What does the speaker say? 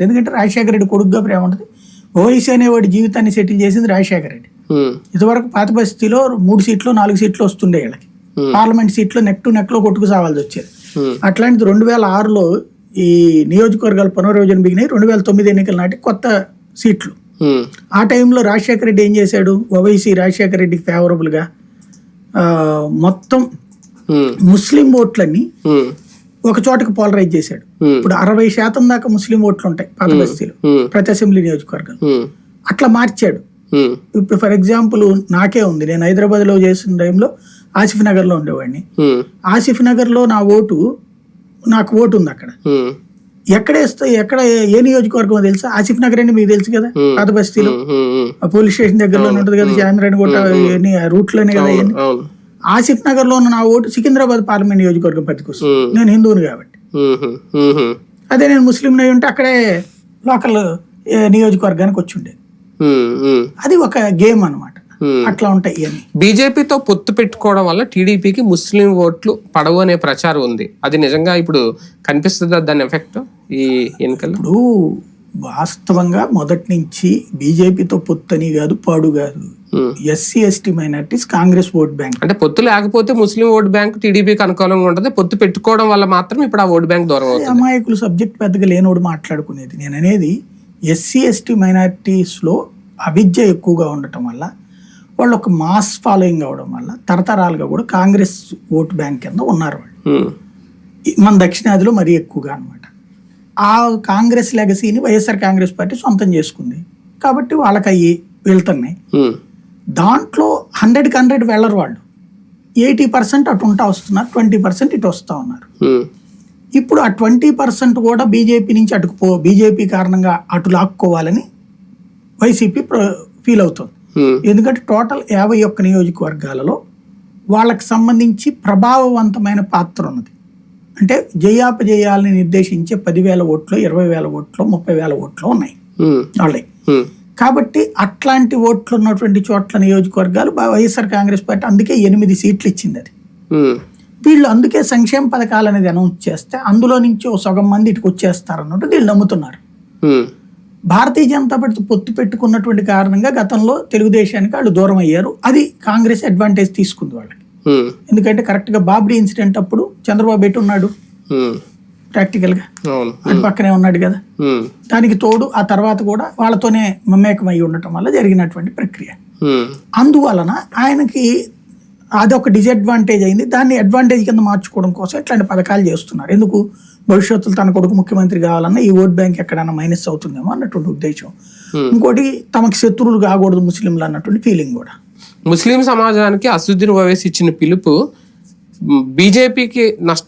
ఎందుకంటే రాజశేఖర రెడ్డి కొడుకుగా ప్రేమ ఉంటుంది. ఓవైసీ అనేవాడి జీవితాన్ని సెటిల్ చేసింది రాజశేఖర రెడ్డి. ఉమ్, ఇంతవరకు పాత బస్తీలో మూడు సీట్లు నాలుగు సీట్లు వస్తుండే వీళ్ళకి. పార్లమెంట్ సీట్లు నెక్ టు నెక్లో కొట్టుకు సావాల్సి వచ్చేది అట్లాంటిది రెండు వేల ఆరులో ఈ నియోజకవర్గాల పునర్విభజన బిగినాయి రెండు వేల తొమ్మిది ఎన్నికల నాటి కొత్త సీట్లు. ఆ టైంలో రాజశేఖర రెడ్డి ఏం చేశాడు? ఓవైసీ రాజశేఖర రెడ్డికి ఫేవరబుల్గా ఆ, మొత్తం ముస్లిం ఓట్లన్నీ ఒక చోటకి పోలరైజ్ చేశాడు. Hmm. ఇప్పుడు అరవై శాతం దాకా ముస్లిం ఓట్లు ఉంటాయి పాత బస్తీలో. ఉమ్, ప్రతి అసెంబ్లీ నియోజకవర్గం అట్లా మార్చాడు. ఇప్పుడు ఫర్ ఎగ్జాంపుల్ నాకే ఉంది. నేను హైదరాబాద్లో చేసిన టైంలో ఆసిఫ్ నగర్లో ఉండేవాడిని ఆసిఫ్ నగర్లో నా ఓటు నాకు ఓటు ఉంది అక్కడ. ఎక్కడ వేస్తే ఎక్కడ ఏ నియోజకవర్గం తెలుసా? ఆసిఫ్ నగర్ అని మీకు తెలుసు కదా? పాత బస్తీలో. పోలీస్ స్టేషన్ దగ్గరలో ఉంటుంది కదా చాంద్రాయణ ఆ రూట్లోనే కదా ఆసిఫ్ నగర్లో ఉన్న నా ఓటు సికింద్రాబాద్ పార్లమెంట్ నియోజకవర్గం ఉమ్, నేను హిందువుని కాబట్టి. అదే నేను ముస్లిం అయి ఉంటే అక్కడే లోకల్ నియోజకవర్గానికి వచ్చి ఉండేది. అది ఒక గేమ్ అన్నమాట. ఉమ్. అట్లా ఉంటాయి బీజేపీతో పొత్తు పెట్టుకోవడం వల్ల టీడీపీకి ముస్లిం ఓట్లు పడవు అనే ప్రచారం ఉంది. అది నిజంగా ఇప్పుడు కనిపిస్తుందా దాని ఎఫెక్ట్ ఈ ఎన్నికల్లో? ఇప్పుడు వాస్తవంగా మొదటి నుంచి బీజేపీతో పొత్తని కాదు పాడు కాదు. ఉమ్. SC ST minorities Congress vote bank. అంటే పొత్తు లేకపోతే ముస్లిం ఓట్ బ్యాంక్ టీడీపీకి అనుకూలంగా ఉంటుంది. పొత్తు పెట్టుకోవడం వల్ల మాత్రం ఇప్పుడు ఆ ఓట్ బ్యాంక్ దూరం అవుతుంది. అమాయకులు సబ్జెక్ట్ పెద్దగా లేనోడు మాట్లాడుకునేది. నేను అనేది ఎస్సీ ఎస్టీ మైనార్టీస్లో అవిద్య ఎక్కువగా ఉండటం వల్ల వాళ్ళు ఒక మాస్ ఫాలోయింగ్ అవడం వల్ల తరతరాలుగా కూడా కాంగ్రెస్ ఓట్ బ్యాంక్ కింద ఉన్నారు వాళ్ళు. ఈ- మన దక్షిణాదిలో మరీ ఎక్కువగా అనమాట ఆ కాంగ్రెస్ లెగసీని వైఎస్ఆర్ కాంగ్రెస్ పార్టీ సొంతం చేసుకుంది. కాబట్టి వాళ్ళకి అవి వెళ్తున్నాయి దాంట్లో హండ్రెడ్కి హండ్రెడ్ వెళ్ళరు వాళ్ళు. ఎయిటీ పర్సెంట్ అటు ఉంటా వస్తున్నారు ట్వంటీ పర్సెంట్ ఇటు వస్తూ ఉన్నారు. ఇప్పుడు ఆ ట్వంటీ పర్సెంట్ కూడా బీజేపీ నుంచి అటుకు పో బీజేపీ కారణంగా అటు లాక్కోవాలని వైసీపీ ఫీల్ అవుతుంది. ఎందుకంటే టోటల్ యాభై ఒక్క నియోజకవర్గాలలో వాళ్ళకి సంబంధించి ప్రభావవంతమైన పాత్ర ఉన్నది. అంటే జయాపజయాలని నిర్దేశించే పదివేల ఓట్లు ఇరవై వేల ఓట్లు ముప్పై వేల ఓట్లు ఉన్నాయి. వాళ్ళే కాబట్టి అట్లాంటి ఓట్లు ఉన్నటువంటి చోట్ల నియోజకవర్గాలు వైఎస్ఆర్ కాంగ్రెస్ పార్టీ అందుకే ఎనిమిది సీట్లు ఇచ్చింది అది. వీళ్ళు అందుకే సంక్షేమ పథకాలు అనేది అనౌన్స్ చేస్తే అందులో నుంచి ఓ సగం మంది ఇటుకు వచ్చేస్తారు అన్నట్టు వీళ్ళు నమ్ముతున్నారు. భారతీయ జనతా పార్టీ పొత్తు పెట్టుకున్నటువంటి కారణంగా గతంలో తెలుగుదేశానికి వాళ్ళు దూరం అయ్యారు. అది కాంగ్రెస్ అడ్వాంటేజ్ తీసుకుంది వాళ్ళకి. ఎందుకంటే కరెక్ట్గా బాబ్రీ ఇన్సిడెంట్ అప్పుడు చంద్రబాబు ఎటు ఉన్నాడు? ఉమ్, ప్రాక్టికల్గా. అవును. అటు పక్కనే ఉన్నాడు కదా? దానికి తోడు ఆ తర్వాత కూడా వాళ్ళతోనే మమేకమై ఉండటం వల్ల జరిగినటువంటి ప్రక్రియ. అందువలన ఆయనకి అదొక డిసడ్వాంటేజ్ అయింది. దాన్ని అడ్వాంటేజ్ కింద మార్చుకోవడం కోసం ఇట్లాంటి పథకాలు చేస్తున్నారు. ఎందుకు? భవిష్యత్తులో తన కొడుకు ముఖ్యమంత్రి కావాలన్నా ఈ ఓట్ బ్యాంక్ ఎక్కడైనా మైనస్ అవుతుందేమో అన్నటువంటి ఉద్దేశం. ఇంకోటి తమకి శత్రువులు కాకూడదు ముస్లింలు అన్నటువంటి ఫీలింగ్ కూడా. ముస్లిం సమాజానికి అసదుద్దీన్ ఓవైసీ ఇచ్చిన పిలుపు బీజేపీకి నష్టం